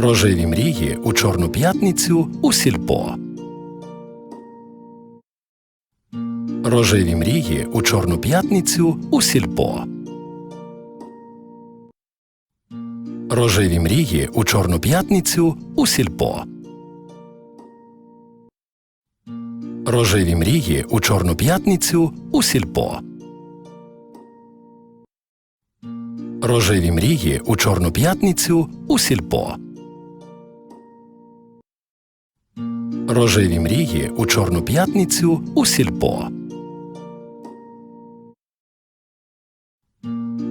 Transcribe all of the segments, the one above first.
Рожеві мрії у Чорну п'ятницю у сільпо. Рожеві мрії у Чорну п'ятницю у сільпо. Рожеві мрії у Чорну п'ятницю у сільпо. Рожеві мрії у Чорну п'ятницю у сільпо. Рожеві мрії у Чорну п'ятницю у сільпо. Рожеві мрії у Чорну п'ятницю у сільпо.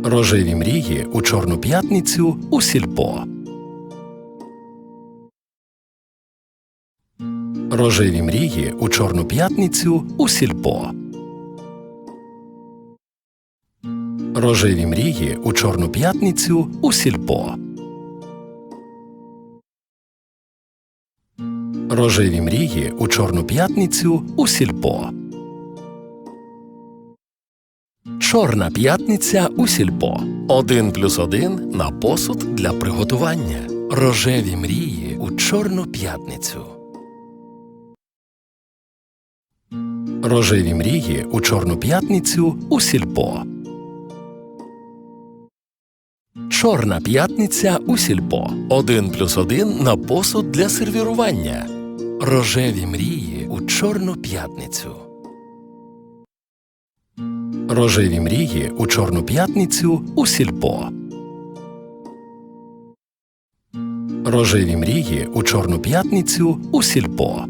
Рожеві мрії у Чорну п'ятницю у сільпо. Рожеві мрії у Чорну п'ятницю у сільпо. Рожеві мрії у Чорну п'ятницю у сільпо. Рожеві мрії у Чорну п'ятницю у сільпо. Чорна п'ятниця у сільпо. Один плюс один на посуд для приготування. Рожеві мрії у Чорну п'ятницю. Рожеві мрії у Чорну п'ятницю у сільпо. Чорна п'ятниця у сільпо. Один плюс один на посуд для сервірування. Рожеві мрії у Чорну п'ятницю. Рожеві мрії у Чорну п'ятницю у сільпо. Рожеві мрії у Чорну п'ятницю у сільпо.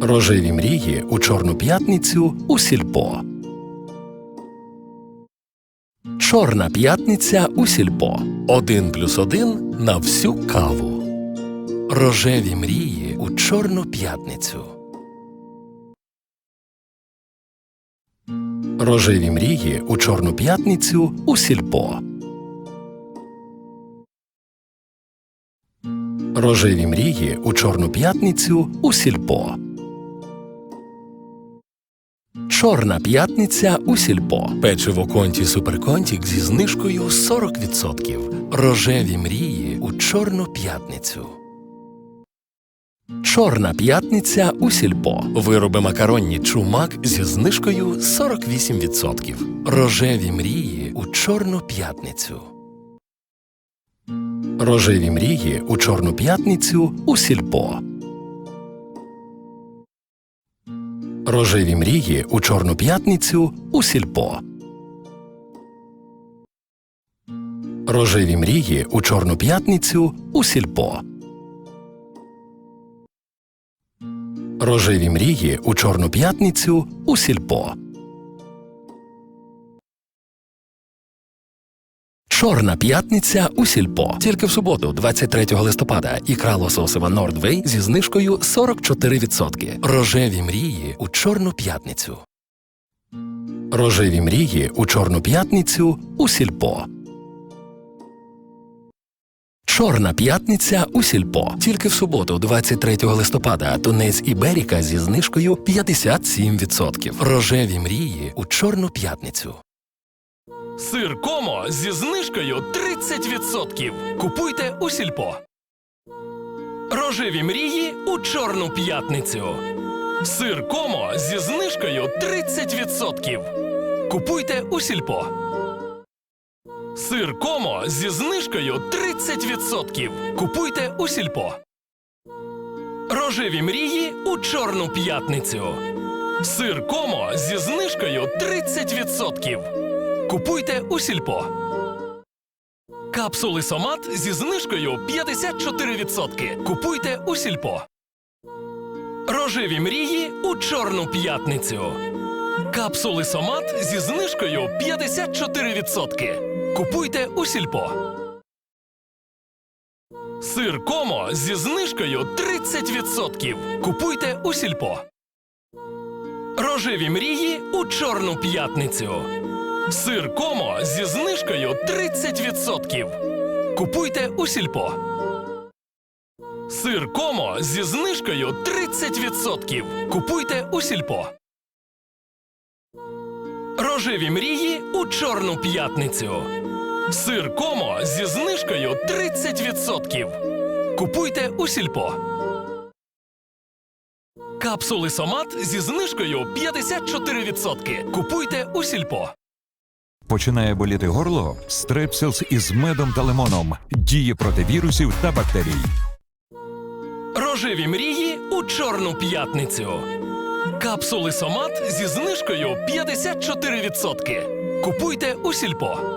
Рожеві мрії у Чорну п'ятницю у сільпо. Чорна п'ятниця у сільпо. Один плюс один на всю каву. Рожеві мрії у Чорну п'ятницю. Рожеві мрії у Чорну п'ятницю у сільпо. Рожеві мрії у Чорну п'ятницю у сільпо. Чорна п'ятниця у сільпо. Печиво конті суперконтік зі знижкою 40%. Рожеві мрії у Чорну п'ятницю. Чорна п'ятниця у сільпо. Вироби макаронні чумак зі знижкою 48%. Рожеві мрії у Чорну п'ятницю. Рожеві мрії у Чорну п'ятницю у сільпо. Рожеві мрії у Чорну п'ятницю у сільпо. Рожеві мрії у Чорну п'ятницю у сільпо. Рожеві мрії у Чорну п'ятницю у сільпо. Чорна п'ятниця у сільпо. Тільки в суботу, 23 листопада, ікра лососева Нордвей зі знижкою 44%. Рожеві мрії у Чорну п'ятницю. Рожеві мрії у Чорну п'ятницю у сільпо. Чорна п'ятниця у сільпо. Тільки в суботу, 23 листопада, тунець Іберіка зі знижкою 57%. Рожеві мрії у Чорну п'ятницю. Сир Комо зі знижкою 30%. Купуйте у сільпо. Рожеві мрії у Чорну п'ятницю. Сир Комо зі знижкою 30%. Купуйте у сільпо. Сир Комо зі знижкою 30%. Купуйте у сільпо. Рожеві мрії у Чорну п'ятницю. Сир Комо зі знижкою 30%. Купуйте у сільпо. Капсули Сомат зі знижкою 54%. Купуйте у сільпо. Рожеві мрії у Чорну п'ятницю. Капсули Сомат зі знижкою 54%. Купуйте у сільпо. Сир Комо зі знижкою 30%. Купуйте у сільпо. Рожеві мрії у Чорну п'ятницю. Сир Комо зі знижкою 30%. Купуйте у сільпо. Сир Комо зі знижкою 30%. Купуйте у сільпо. Рожеві мрії у Чорну п'ятницю. Сир Комо зі знижкою 30%. Купуйте у сільпо. Капсули Сомат зі знижкою 54%. Купуйте у сільпо. Починає боліти горло? Стрепсилс із медом та лимоном. Діє проти вірусів та бактерій. Рожеві мрії у Чорну п'ятницю. Капсули Сомат зі знижкою 54%. Купуйте у сільпо.